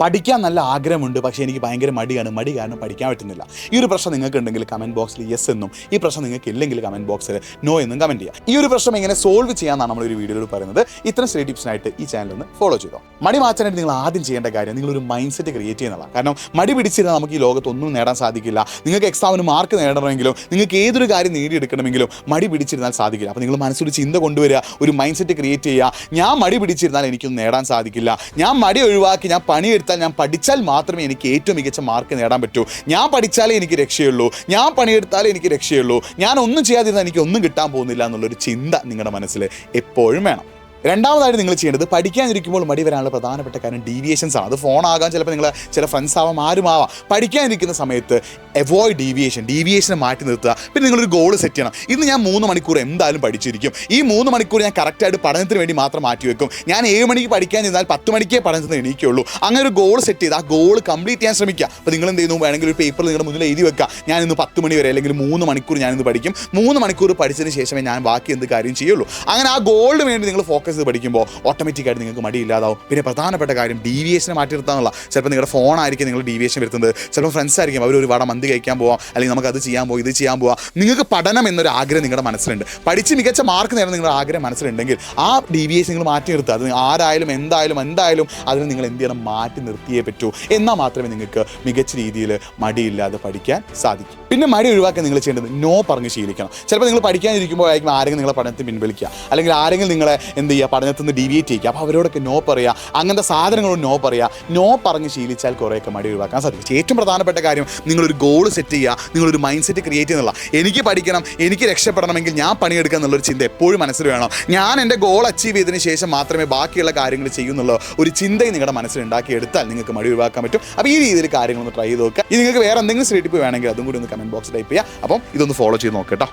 പഠിക്കാൻ നല്ല ആഗ്രഹമുണ്ട് പക്ഷേ എനിക്ക് ഭയങ്കര മടിയാണ്. മടി കാരണം പഠിക്കാൻ പറ്റുന്നില്ല. ഈ ഒരു പ്രശ്നം നിങ്ങൾക്ക് ഉണ്ടെങ്കിൽ കമന്റ് ബോക്സിൽ യെസ് എന്നും ഈ പ്രശ്നം നിങ്ങൾക്ക് ഇല്ലെങ്കിൽ കമന്റ് ബോക്സിൽ നോ എന്നും കമന്റ് ചെയ്യാം. ഈ ഒരു പ്രശ്നം എങ്ങനെ സോൾവ് ചെയ്യാമെന്നാണ് നമ്മൾ ഒരു വീഡിയോയിൽ പറയുന്നത്. ഇത്തരം സ്റ്റഡി ടിപ്സിനായിട്ട് ഈ ചാനൽ ഒന്ന് ഫോളോ ചെയ്തോ. മടി മാറ്റാനായിട്ട് നിങ്ങൾ ആദ്യം ചെയ്യേണ്ട കാര്യം നിങ്ങളൊരു മൈൻഡ് സെറ്റ് ക്രിയേറ്റ് ചെയ്യുന്നതാണ്. കാരണം മടി പിടിച്ചിരുന്നാൽ നമുക്ക് ഈ ലോകത്തൊന്നും നേടാൻ സാധിക്കില്ല. നിങ്ങൾക്ക് എക്സാമിന് മാർക്ക് നേടണമെങ്കിലും നിങ്ങൾക്ക് ഏതൊരു കാര്യം നേടിയെടുക്കണമെങ്കിലും മടി പിടിച്ചിരുന്നാൽ സാധിക്കില്ല. അപ്പോൾ നിങ്ങൾ മനസ്സിൽ ചിന്ത കൊണ്ടുവരിക ഒരു മൈൻഡ് സെറ്റ് ക്രിയേറ്റ് ചെയ്യുക. ഞാൻ മടി പിടിച്ചിരുന്നാൽ എനിക്കൊന്നും നേടാൻ സാധിക്കില്ല. ഞാൻ മടി ഒഴിവാക്കി ഞാൻ പണിയെടുത്താൽ ഞാൻ പഠിച്ചാൽ മാത്രമേ എനിക്ക് ഏറ്റവും മികച്ച മാർക്ക് നേടാൻ പറ്റൂ. ഞാൻ പഠിച്ചാലേ എനിക്ക് രക്ഷയുള്ളൂ. ഞാൻ പണിയെടുത്താലേ എനിക്ക് രക്ഷയുള്ളൂ. ഞാൻ ഒന്നും ചെയ്യാതിരുന്നാൽ എനിക്ക് ഒന്നും കിട്ടാൻ പോകുന്നില്ല എന്നുള്ളൊരു ചിന്ത നിങ്ങളുടെ മനസ്സിൽ എപ്പോഴും വേണം. രണ്ടാമതായിട്ട് നിങ്ങൾ ചെയ്യേണ്ടത് പഠിക്കാനിരിക്കുമ്പോൾ മടി വരാനുള്ള പ്രധാനപ്പെട്ട കാര്യം ഡീവിയേഷൻസ് ആണ്. അത് ഫോൺ ആകാം ചിലപ്പോൾ നിങ്ങൾ ചില ഫ്രണ്ട്സ് ആവാം ആരും ആവാം. പഠിക്കാനിരിക്കുന്ന സമയത്ത് അവോയ്ഡ് ഡീവിയേഷൻ ഡീവിയേഷനെ മാറ്റി നിർത്തുക. പിന്നെ നിങ്ങളൊരു ഗോൾ സെറ്റ് ചെയ്യണം. ഇന്ന് ഞാൻ മൂന്ന് മണിക്കൂർ എന്തായാലും പഠിച്ചിരിക്കും. ഈ മൂന്ന് മണിക്കൂർ ഞാൻ കറക്റ്റായിട്ട് പഠനത്തിന് വേണ്ടി മാത്രം മാറ്റി വെക്കും. ഞാൻ ഏഴ് മണിക്ക് പഠിക്കാൻ ചെന്നാൽ പത്ത് മണിക്കേ പഠനത്തിന് എണീക്കുള്ളൂ. അങ്ങനെ ഒരു ഗോൾ സെറ്റ് ചെയ്ത് ആ ഗോൾ കംപ്ലീറ്റ് ചെയ്യാൻ ശ്രമിക്കുക. അപ്പോൾ നിങ്ങൾ എന്ത് ചെയ്യുന്നു? വേണമെങ്കിൽ ഒരു പേപ്പർ നിങ്ങളുടെ മുന്നിൽ എഴുതി വെക്കുക. ഞാൻ ഇന്ന് പത്ത് മണി വരെ അല്ലെങ്കിൽ മൂന്ന് മണിക്കൂർ ഞാൻ ഇന്ന് പഠിക്കും. മൂന്ന് മണിക്കൂർ പഠിച്ചതിന് ശേഷമേ ഞാൻ ബാക്കി എന്ത് കാര്യം ചെയ്യുള്ളൂ. അങ്ങനെ ആ ഗോളിന് വേണ്ടി നിങ്ങൾ ഫോക്കസ് ചെയ്ത് പഠിക്കുമ്പോൾ ഓട്ടോമാറ്റിക്കായിട്ട് നിങ്ങൾക്ക് മടിയില്ലാതാവും. പിന്നെ പ്രധാനപ്പെട്ട കാര്യം ഡീവിയേഷനെ മാറ്റി നിർത്താനുള്ള. ചിലപ്പോൾ നിങ്ങളുടെ ഫോൺ ആയിരിക്കും നിങ്ങൾ ഡീവിയേഷൻ വരുത്തുന്നത്. ചിലപ്പോൾ ഫ്രണ്ട്സ് ആയിരിക്കും അവർ ഒരു വട മന്തി കഴിക്കാൻ പോവാം അല്ലെങ്കിൽ നമുക്ക് അത് ചെയ്യാൻ പോവാം ഇത് ചെയ്യാൻ പോവാം. നിങ്ങൾക്ക് പഠനം എന്നൊരു ആഗ്രഹം നിങ്ങളുടെ മനസ്സിലുണ്ട്. പഠിച്ച് മികച്ച മാർക്ക് നേടാൻ നിങ്ങളുടെ ആഗ്രഹം മനസ്സിലുണ്ടെങ്കിൽ ആ ഡീവിയേഷൻ നിങ്ങൾ മാറ്റി നിർത്തുക. അത് ആരായാലും എന്തായാലും എന്തായാലും അതിന് നിങ്ങൾ എന്ത് ചെയ്യണം? മാറ്റി നിർത്തിയേ പറ്റൂ. എന്നാൽ മാത്രമേ നിങ്ങൾക്ക് മികച്ച രീതിയിൽ മടിയില്ലാതെ പഠിക്കാൻ സാധിക്കൂ. പിന്നെ മടി ഒഴിവാക്കാൻ നിങ്ങൾ ചെയ്യേണ്ടത് നോ പറഞ്ഞ് ശീലിക്കണം. ചിലപ്പോൾ നിങ്ങൾ പഠിക്കാനിരിക്കുമ്പോഴായിരിക്കും ആരെങ്കിലും നിങ്ങളെ പഠനത്തിൽ പിൻവലിക്കുക. അല്ലെങ്കിൽ ആരെങ്കിലും നിങ്ങളെ എന്ത് ചെയ്യുക പഠനത്തിൽ നിന്ന് ഡീവിയേറ്റ് ചെയ്യുക. അപ്പോൾ അവരോടൊക്കെ നോ പറയുക. അങ്ങനത്തെ സാധനങ്ങളോട് നോ പറയുക. നോ പറഞ്ഞ് ശീലിച്ചാൽ കുറേയൊക്കെ മടി ഒഴിവാക്കാൻ സാധിക്കും. ഏറ്റവും പ്രധാനപ്പെട്ട കാര്യം നിങ്ങളൊരു ഗോൾ സെറ്റ് ചെയ്യുക നിങ്ങളൊരു മൈൻഡ് സെറ്റ് ക്രിയേറ്റ് ചെയ്യുന്നുള്ള എനിക്ക് പഠിക്കണം എനിക്ക് രക്ഷപ്പെടണമെങ്കിൽ ഞാൻ പണിയെടുക്കുക എന്നുള്ളൊരു ചിന്ത എപ്പോഴും മനസ്സിൽ വേണം. ഞാൻ എന്റെ ഗോൾ അച്ചീവ് ചെയ്തതിന് ശേഷം മാത്രമേ ബാക്കിയുള്ള കാര്യങ്ങൾ ചെയ്യുന്നുള്ളൂ ഒരു ചിന്തയും നിങ്ങളുടെ മനസ്സിൽ ഉണ്ടാക്കിയെടുത്താൽ നിങ്ങൾക്ക് മടി ഒഴിവാക്കാൻ പറ്റും. അപ്പോൾ ഈ രീതിയിൽ കാര്യങ്ങളൊന്ന് ട്രൈ ചെയ്ത് നോക്കുക. ഇത് നിങ്ങൾക്ക് വേറെ എന്തെങ്കിലും സ്റ്റേറ്റിപ്പ് വേണമെങ്കിൽ അതും കൂടി ഒന്ന് കമന്റ് ബോക്സ് ടൈപ്പ് ചെയ്യുക. അപ്പം ഇതൊന്ന് ഫോളോ ചെയ്ത് നോക്കട്ടോ കേട്ടോ.